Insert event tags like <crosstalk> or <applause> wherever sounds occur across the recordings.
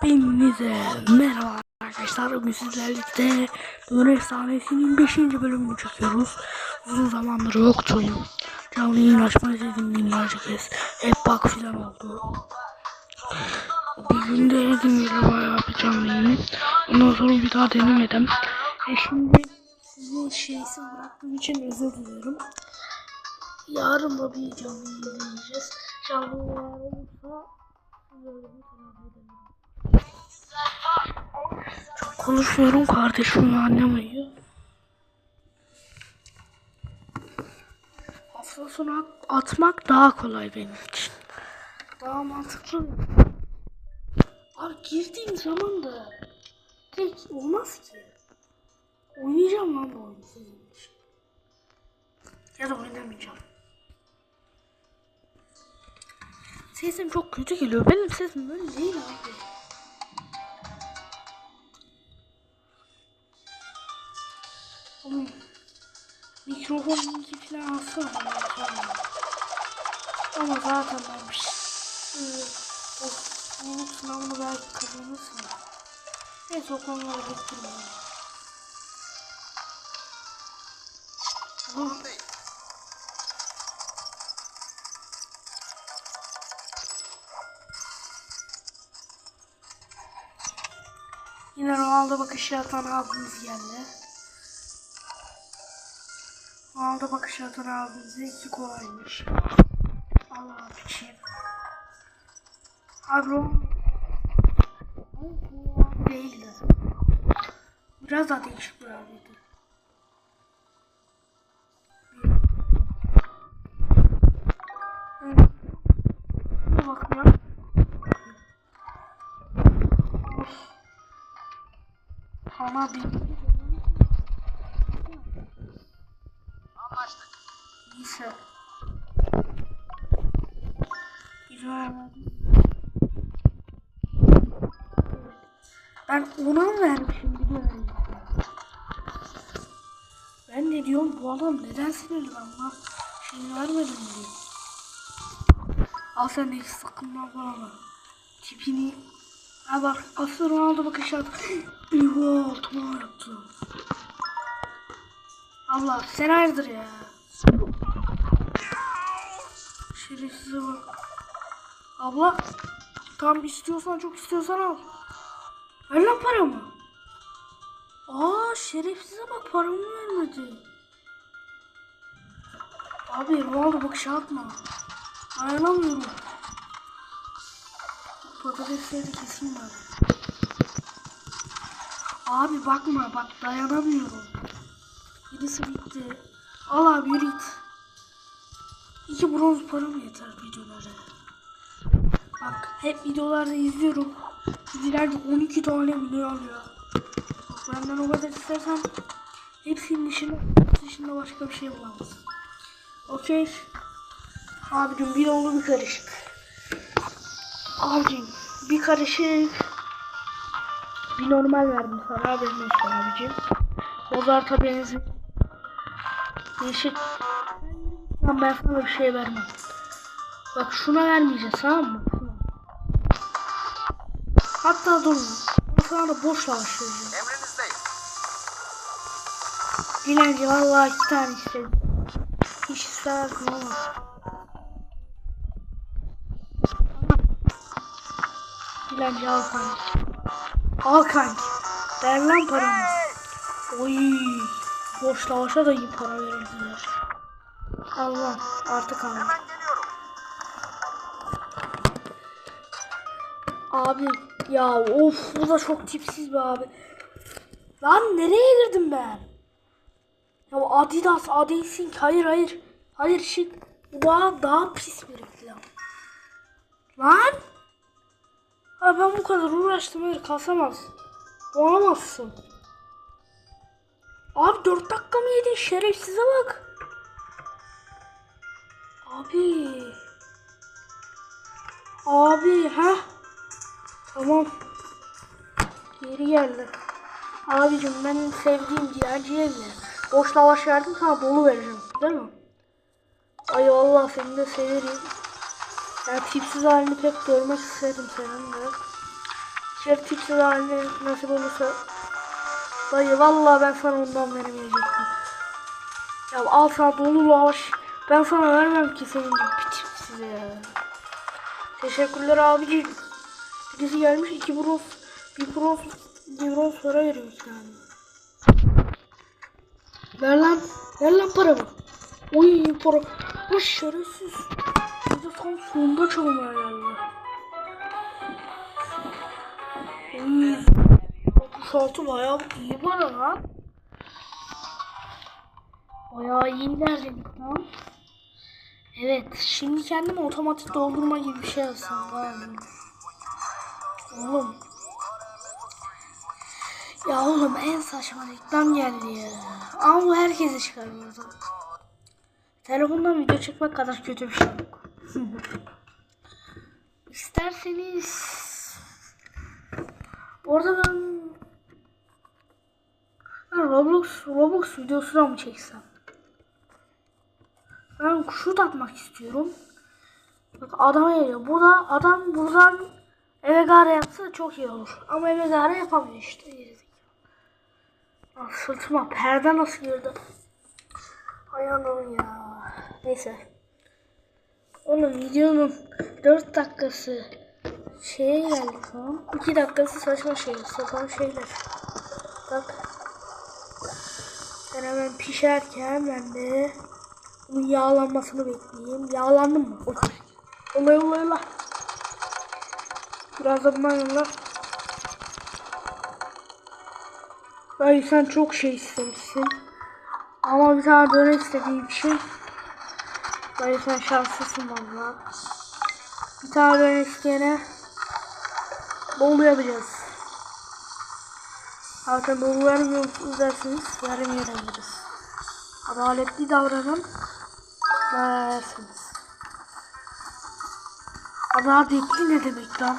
Hepinize merhaba arkadaşlar. Bugün sizlerle Dön Efsanesi'nin 5. bölümünü çekiyoruz. Uzun zamandır yoktu. Canlı yayın açmayı dedim binlerce kez. Hep bak filan oldu. Bir gün denedim böyle bayağı bir canlı yayın. Ondan sonra bir daha denemedim. E şimdi sizi şeysi bıraktığım için özür dilerim. Yarın da bir canlı yayın deneyeceğiz. Canlı yayın olursa böyle bir telafi edelim. Çok konuşmuyorum kardeşim uyuyor. Hafta sonu at- atmak daha kolay benim için. Daha mantıklı. Abi girdiğim zaman da tek olmaz ki. Oynayacağım lan bu oyunu sizin için. Ya da oynamayacağım. Sesim çok kötü geliyor. Benim sesim böyle değil abi. Oğlum mikrofon linki falan alsana. Ama zaten ben bir şey... Ee, o bu sınavını belki kazanırsın. Neyse o konuları bekliyorum. Tamam. Yine Ronaldo bakışı atan abimiz geldi. Ronaldo bakışı atan abimize iki kolaymış. Allah biçim. Abi bu değildi. Biraz daha değişik bir abiydi. Güzel. Ben ona mı vermişim öyle. Ben ne diyorum bu adam neden sinirli ben buna şey vermedim diye. Al sen de hiç sakınma bana. Tipini. Ha bak aslında Ronaldo bakış at. Eyvah <gasps> altıma yaptı. Allah sen hayırdır ya. Şerefsize bak. Abla. Tam istiyorsan çok istiyorsan al. Ver lan paramı. Aa şerefsize bak paramı vermedi. Abi Ronaldo bakış atma. Dayanamıyorum. Patatesleri keseyim ben. Abi bakma bak dayanamıyorum. Birisi bitti. Al abi yürü git. İki bronz param yeter videolara. Bak hep videolarda izliyorum. Dizilerde 12 tane video alıyor. Bak benden o kadar istersen hepsinin dışında, dışında başka bir şey bulamazsın. Okey. Abicim bir oldu bir karışık. Abicim bir karışık. Bir normal verdim sana haberin olsun abicim. Bozarta benzin. Değişik. Lan ben sana bir şey vermem. Bak şuna vermeyeceğiz tamam mı? Hatta dur. Sana da boş vereceğim. Emrinizdeyim. Dilenci vallahi iki tane istedim. Hiç istemezdim ama. Dilenci al kanki. Al kanki. Ver lan paramı. Oy. Boş lavaşa da iyi para verildiler. Allah artık al. Hemen geliyorum. Abi ya of bu da çok tipsiz be abi. Lan nereye girdim ben? Ya Adidas, Adesink hayır hayır. Hayır şık. Bu daha, daha pis bir reklam. Lan. Abi ben bu kadar uğraştım hayır kasamaz. Olamazsın. Abi 4 dakika mı yedin şerefsize bak. Abi. Abi ha. Tamam. Geri geldi. Abicim benim sevdiğim ciğerciye bile. Boş lavaş verdim sana dolu vereceğim. Değil mi? Ay Allah seni de severim. Ya tipsiz halini pek görmek isterim senin de. Ya tipsiz haline nasip olursa. Dayı vallahi ben sana ondan veremeyecektim. Ya al sana dolu lavaş. Ben sana vermem ki senin bir tipsize ya. Teşekkürler abiciğim. Birisi gelmiş iki bronz, bir bronz, bir bronz para veriyor yani. Ver lan, ver lan paramı. Oy para. Bu şerefsiz. Bir de tam sonunda çalmaya geldi. Oy. 66 bayağı iyi para lan. Bayağı iyi ilerledik lan. Evet, şimdi kendime otomatik doldurma gibi bir şey yapsam galiba. Oğlum. Ya oğlum en saçma reklam geldi ya. Ama bu herkese çıkar burada. Telefondan video çekmek kadar kötü bir şey yok. <laughs> İsterseniz Orada ben ben Roblox Roblox videosu da mı çeksem? Ben şut atmak istiyorum. Bak adam geliyor. Burada adam buradan eve gare yapsa çok iyi olur. Ama eve gare yapamıyor işte. Ah, Sırtıma perde nasıl girdi? Hay ya. Neyse. Onun videonun 4 dakikası şeye geldi an. 2 dakikası saçma şey, sapan şeyler. Bak. Ben hemen pişerken ben de bunun yağlanmasını bekleyeyim. Yağlandım mı? Oy. Yolla yolla yolla. Biraz da bundan sen çok şey istemişsin. Ama bir tane döner istediğim şey. Dayı sen şanslısın valla. Bir tane döner isteyene bol yapacağız. Zaten bol vermiyorsunuz dersiniz. Vermeyebiliriz. Adaletli davranın. Dersiniz. Adaletli ne demek lan?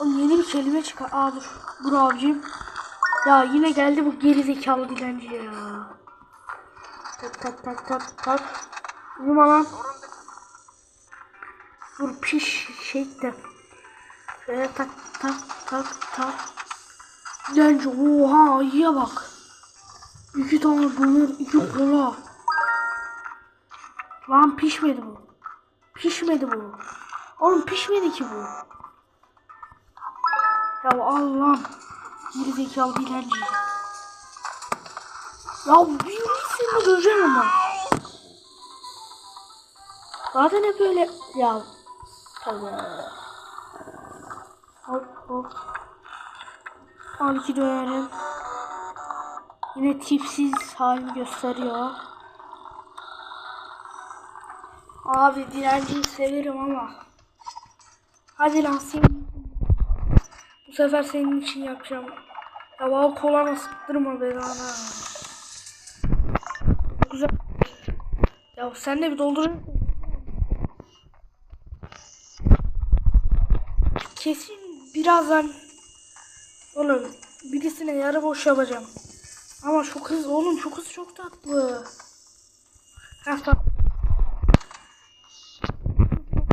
Oğlum yeni bir kelime çıkar. Aa dur. Dur abicim. Ya yine geldi bu geri zekalı dilenci ya. Tak tak tak tak tak. Uyuma lan. Dur piş şey de. Şöyle tak tak tak tak. Dilenci oha iyiye bak. İki tane döner, iki kola. Lan pişmedi bu. Pişmedi bu. Oğlum pişmedi ki bu. Ya al lan. Geri zekalı dilenci. Ya bir seni döveceğim ama. Zaten hep öyle ya. Tabii. Hop hop. Al iki dönerim. Yine tipsiz halini gösteriyor. Abi dilenciyi severim ama. Hadi lan senin. Bu sefer senin için yapacağım. Ya bana kolana sıktırma beni ana. Güzel. Ya sen de bir doldur. Kesin birazdan oğlum birisine yarı boş yapacağım. Ama şu kız oğlum şu kız çok tatlı. Ha, bak.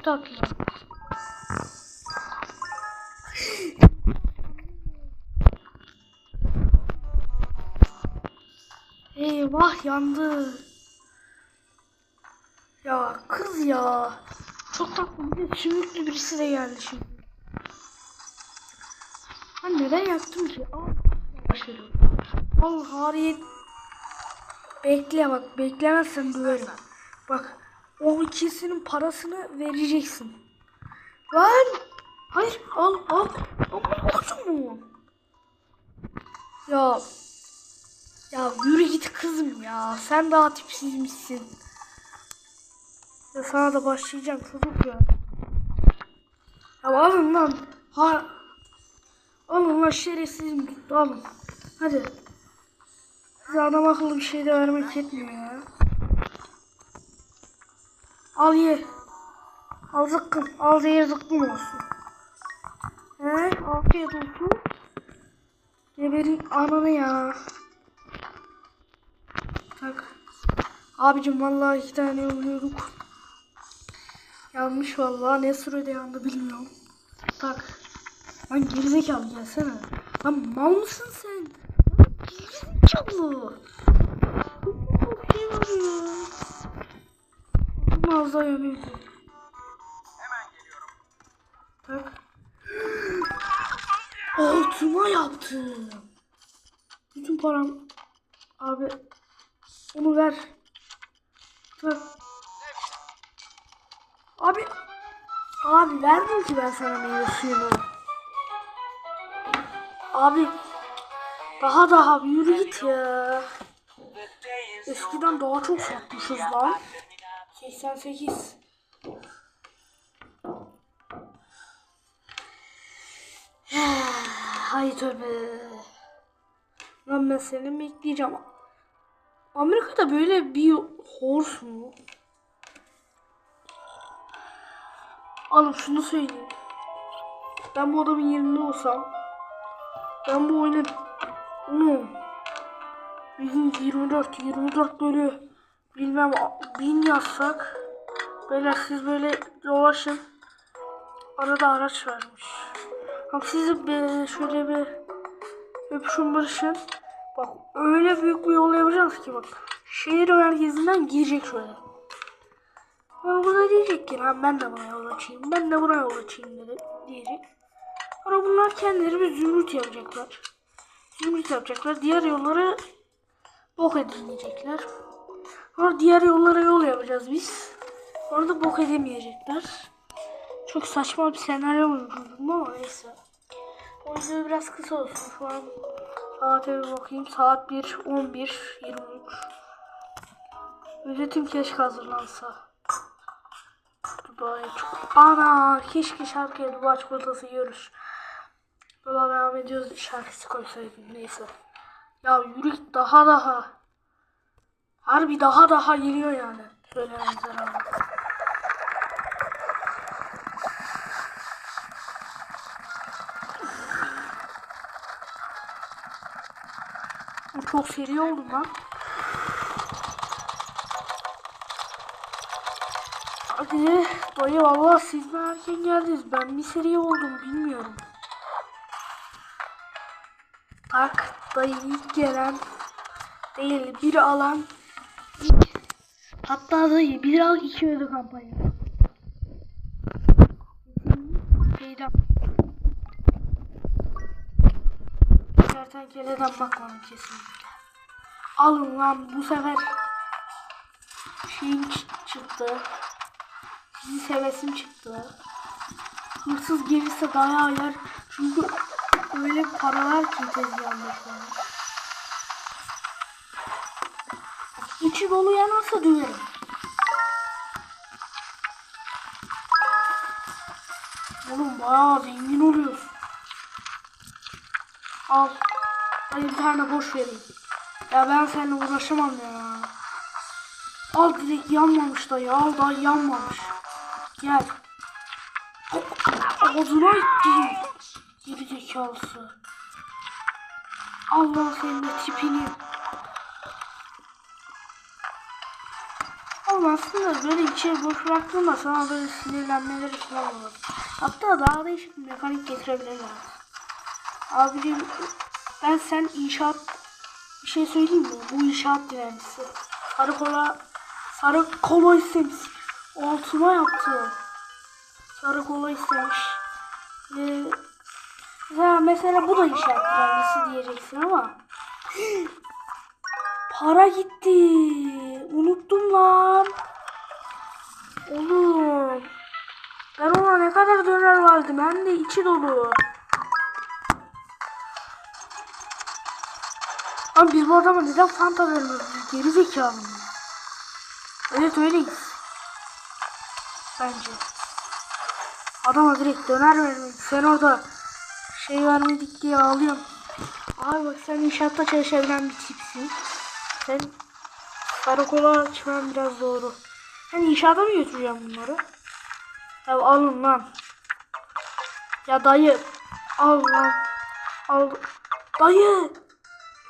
Çok tatlı. Eyvah yandı. Ya kız ya. Çok tatlı bir sümüklü birisi de geldi şimdi. Ben neden yaptım ki? Al. Başladım. Al Hariyet. Bekle bak beklemezsen döverim. Bak o ikisinin parasını vereceksin. Lan. Hayır al al. Ama okudun mu? Ya. Ya yürü git kızım ya. Sen daha tipsizmişsin. Ya sana da başlayacağım çocuk ya. Ya alın lan. Ha. Alın lan şerefsizim alın. Hadi. Size adam akıllı bir şey de vermek yetmiyor ya. Al ye. Al zıkkım. Al zehir zıkkım olsun. He afiyet olsun. Geberin ananı ya. Tak. Abicim vallahi iki tane yolluyorduk. Yanmış vallahi ne sürede yandı bilmiyorum. Tak. Lan gerizekalı gelsene. Lan mal mısın sen? Lan gerizekalı. Çok şey var ya. Ağzı yanıyor. Bak. Altıma yaptım. Bütün param. Abi. Onu ver. Ver. Abi. Abi verdim ki ben sana meyve suyunu. Abi. Daha daha yürü git ya. Eskiden daha çok satmışız lan. 88. Hay <sighs> tövbe. Lan ben seni bekleyeceğim. Amerika'da böyle bir horse mu? Oğlum şunu söyleyeyim. Ben bu adamın yerinde olsam ben bu oyunu onu bir gün 24 24 bölü bilmem bin yazsak böyle siz böyle dolaşın arada araç varmış. Bak sizi bir, şöyle bir öpüşün barışın. Bak öyle büyük bir yol yapacağız ki bak. Şehir merkezinden girecek şöyle. Sonra burada diyecek ki lan ben de buna yol açayım. Ben de buna yol açayım dedi, diyecek. Sonra bunlar kendileri bir zümrüt yapacaklar. Zümrüt yapacaklar. Diğer yolları bok edin Sonra diğer yollara yol yapacağız biz. Orada bok edemeyecekler. Çok saçma bir senaryo uydurdum ama neyse. O yüzden biraz kısa olsun. Şu an saate bir bakayım. Saat 1, 11, 23. Üretim keşke hazırlansa. Dubai çok... Ana keşke şarkıya Dubai çikolatası yiyoruz. Yola devam ediyoruz. Şarkısı koysaydım neyse. Ya yürü daha daha. Harbi daha daha geliyor yani. Söylememize rağmen. Çok seri oldum lan. Hadi dayı valla siz mi erken geldiniz? Ben bir seri oldum bilmiyorum. Bak dayı ilk gelen değil bir alan. Hatta dayı bir al iki ödü kampanya. Şeyden. Kertenkeleden bakmadım kesinlikle. Alın lan bu sefer şeyim çı- çıktı. Sizi sevesim çıktı. Hırsız gelirse dayağı yer. Çünkü öyle paralar ki tezgahında şu an. İçi dolu yanarsa döverim. Oğlum bayağı zengin oluyorsun. Al. Hadi bir boş vereyim. Ya ben seninle uğraşamam ya. Al direkt yanmamış da ya. Al daha yanmamış. Gel. Ağzına ettiğim. Geri zekalısı. Allah senin tipini. Ama aslında böyle içeri boş bıraktığında sana böyle sinirlenmeleri falan olur. Hatta daha değişik bir mekanik getirebilirler. Abicim ben sen inşaat bir şey söyleyeyim mi? Bu inşaat direncisi. Sarı kola sarı kola istemiş. Altıma yaptı. Sarı kola istemiş. Ee, ya mesela bu da inşaat direncisi diyeceksin ama para gitti. Unuttum lan. Oğlum. Ben ona ne kadar döner verdim. Hem de içi dolu. Abi biz bu adama neden fanta vermiyoruz? Geri zekalı mı? Evet öyleyiz. Bence. Adama direkt döner vermedik. Sen orada şey vermedik diye ağlıyorsun. Abi bak sen inşaatta çalışabilen bir tipsin. Sen karakola açman biraz doğru. Sen inşaata mı götüreceğim bunları? Ya alın lan. Ya dayı. Al lan. Al. Dayı.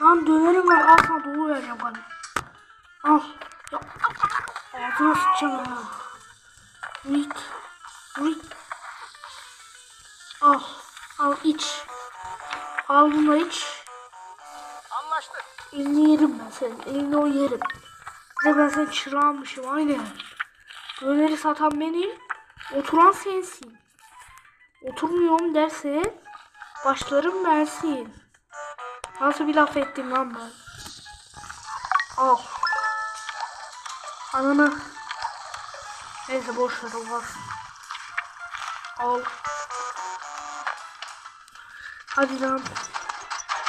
Lan dönerim var. Al sana dolu vereceğim bana. Al. Ya. Ağzına sıçacağım ha. Rit. Rit. Al. Al iç. Al bunu iç. Anlaştık. Elini yerim ben senin. Elini o yerim. De ben senin çırağınmışım aynen. Döneri satan benim. Oturan sensin. Oturmuyorum derse başlarım bensin. Nasıl bir laf ettim lan ben. Al. Ananı. Neyse boş ver olmaz. Al. Hadi lan.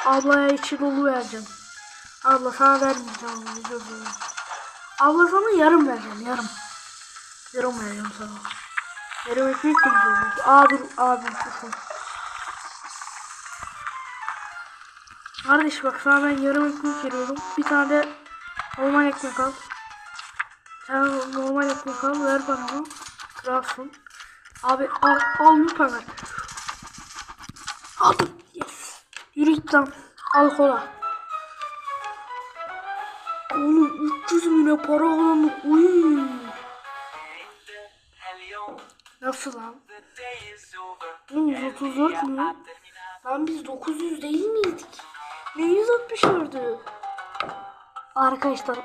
Ablaya içi dolu vereceğim. Abla sana vermeyeceğim. onu. Abla sana yarım vereceğim yarım. Yarım vereceğim sana. Yarım ekmek güzel olur. Aa abi kusur. Kardeş bak sana ben yarım ekmek veriyorum. Bir tane de normal ekmek al. Sen normal ekmek al ver bana onu. Kralsın. Abi al, al lütfen ver. Aldım. Yes. Yürü git lan. Al kola. 300 milyon para alanı. Nasıl lan? Oğlum 134 mü? Lan biz 900 değil miydik? Ne 164'ü? Arkadaşlar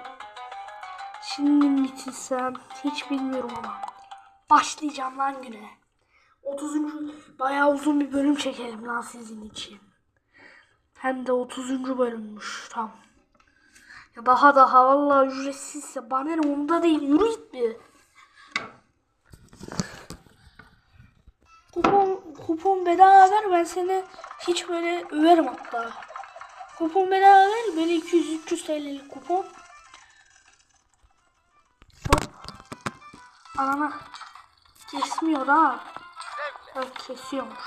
şimdi bitirsem hiç bilmiyorum ama başlayacağım lan güne. 30. bayağı uzun bir bölüm çekelim lan sizin için. Hem de 30. bölümmüş tam. Daha daha vallahi ücretsizse bana ne onda değil yürü git bir. Kupon, kupon bedava ver ben seni hiç böyle överim hatta. Kupon bedava ver böyle 200-300 TL'lik kupon. Hop. Anana kesmiyor ha. Evet kesiyormuş.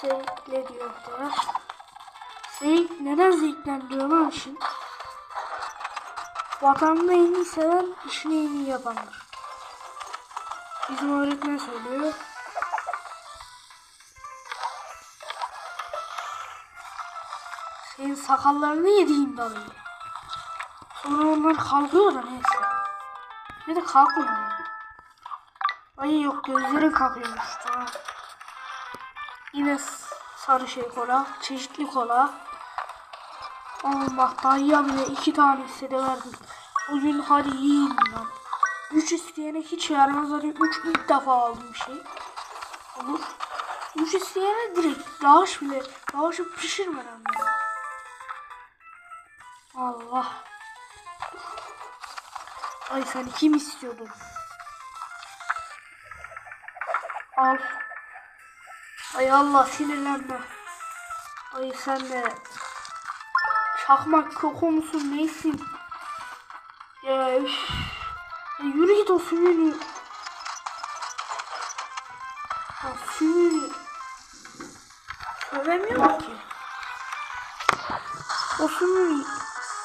Zevkle diyor da. Zevk neden zevklendiriyor lan işin? Vatanını en iyi seven işini en iyi yapandır. Bizim öğretmen söylüyor. Senin sakallarını yediğim dalı. Sonra onlar kalkıyor da neyse. Ne de kalkmıyor. Ay yok gözlerin kalkıyormuş. Tamam. Yine s- sarı şey kola. Çeşitli kola. Bak dayıya bile iki tane de verdim. Bugün hadi yiyin lan. Üç isteyene hiç yaramaz. Zaten üç ilk defa aldım bir şey. Olur. Üç isteyene direkt lavaş bile. Lavaşı pişirmeden bile. Allah. Ay sen kim istiyordun? Al. Ay Allah sinirlenme. Ay sen de çakmak koku musun neysin? Ya üf. Ya yürü git o sümüğünü. Ya sümüğünü. Sövemiyorum ki. O sümüğünü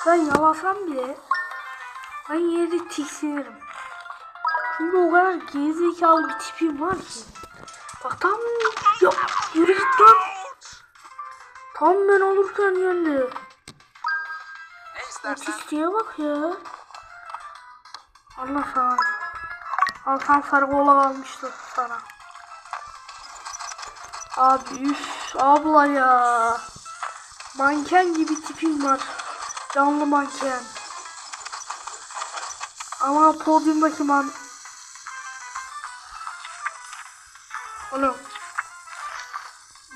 ben yalasam bile ben yerde tiksinirim. Çünkü o kadar gerizekalı bir tipim var ki. Bak tam ya yürü git lan. Tam ben olurken yendi. Otistiğe bak ya. Allah sana. Al tam sarı kola almıştı sana. Abi üf abla ya. Manken gibi tipim var. Canlı manken. Ama podyumdaki man... Oğlum.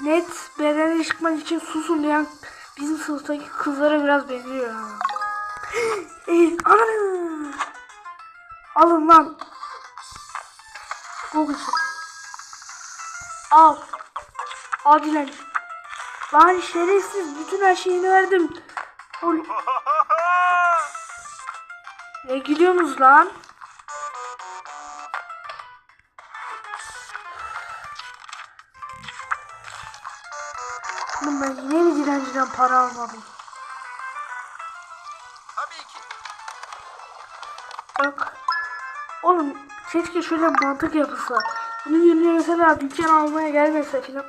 Net bedene çıkmak için susun diyen bizim sınıftaki kızlara biraz benziyor ya. <gasps> Ananı. Alın lan. Kızı. Al. Acilen. Lan şerefsiz bütün her şeyini verdim. <laughs> Ne gülüyorsunuz lan? Oğlum ben yine mi dilenciden para almadım? tabii ki. Bak. Oğlum keşke şöyle mantık yapılsa. Bunun yerine mesela dükkan almaya gelmese filan.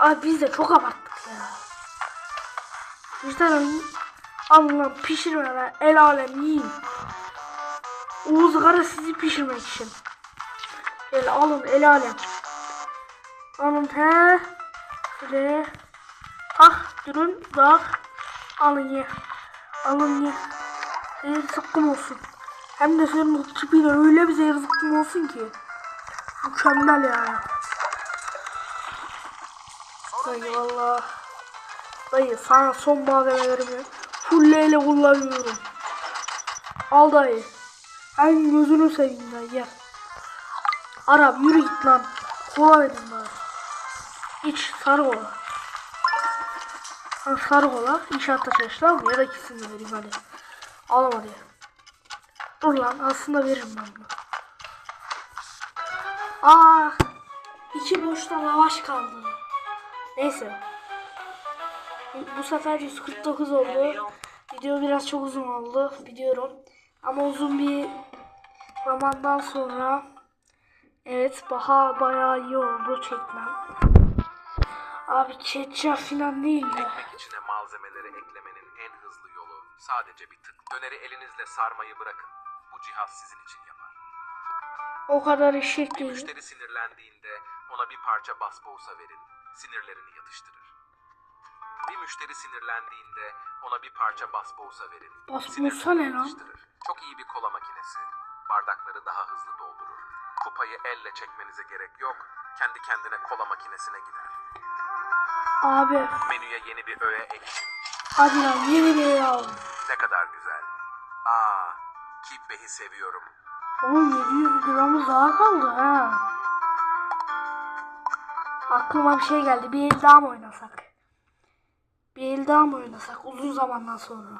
Abi biz de çok abarttık ya. İşte alın lan pişirme lan el alem yiyin. Oğuz Kara sizi pişirmek için. Gel alın el alem. Alın he. Şöyle. Durun bak. Alın ye. Alın ye. Zehir zıkkım olsun. Hem de senin tipiyle öyle bir zehir zıkkım olsun ki. Mükemmel yani. Dayı valla. Dayı sana son malzemelerimi fulleyle kullanıyorum. Al dayı. Hem gözünü seveyim dayı gel. Arap yürü git lan. Kola verin bana. İç sarı kola. Ha, sarı kola. İnşaatta çalıştı ama ya da ikisini de vereyim hadi. Al hadi. Dur lan aslında veririm ben bunu. Aa, iki boşta lavaş kaldı. Neyse. Bu sefer 149 oldu. Video biraz çok uzun oldu biliyorum. Ama uzun bir zamandan sonra evet daha bayağı iyi oldu çekmem. Abi ketçap falan değil ya. Ekmek içine malzemeleri eklemenin en hızlı yolu sadece bir tık. Döneri elinizle sarmayı bırakın. Bu cihaz sizin için yapar. O kadar eşek değil. Müşteri sinirlendiğinde ona bir parça basbousa verin. Sinirlerini yatıştırır. Bir müşteri sinirlendiğinde ona bir parça basbousa verin. Basbousa sinirlerini ne lan? yatıştırır. Çok iyi bir kola makinesi. Bardakları daha hızlı doldurur. Kupayı elle çekmenize gerek yok. Kendi kendine kola makinesine gider. Abi Menüye yeni bir öğe ekleyin. hadi lan yeni bir ev al. Ne kadar güzel. Aa, kibbehi seviyorum. Oğlum 700 liramız daha kaldı ha. Aklıma bir şey geldi. Bir el daha mı oynasak? Bir el daha mı oynasak? Uzun zamandan sonra.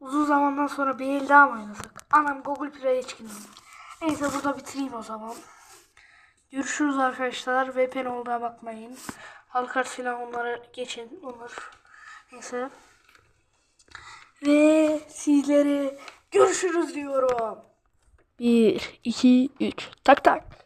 Uzun zamandan sonra bir el daha mı oynasak? Anam Google Play'e çıkayım. Neyse burada bitireyim o zaman. Görüşürüz arkadaşlar. VPN olduğuna bakmayın. Halkar falan onları geçin. Onlar. Neyse. Ve sizlere görüşürüz diyorum. 1, 2, 3. Tak tak.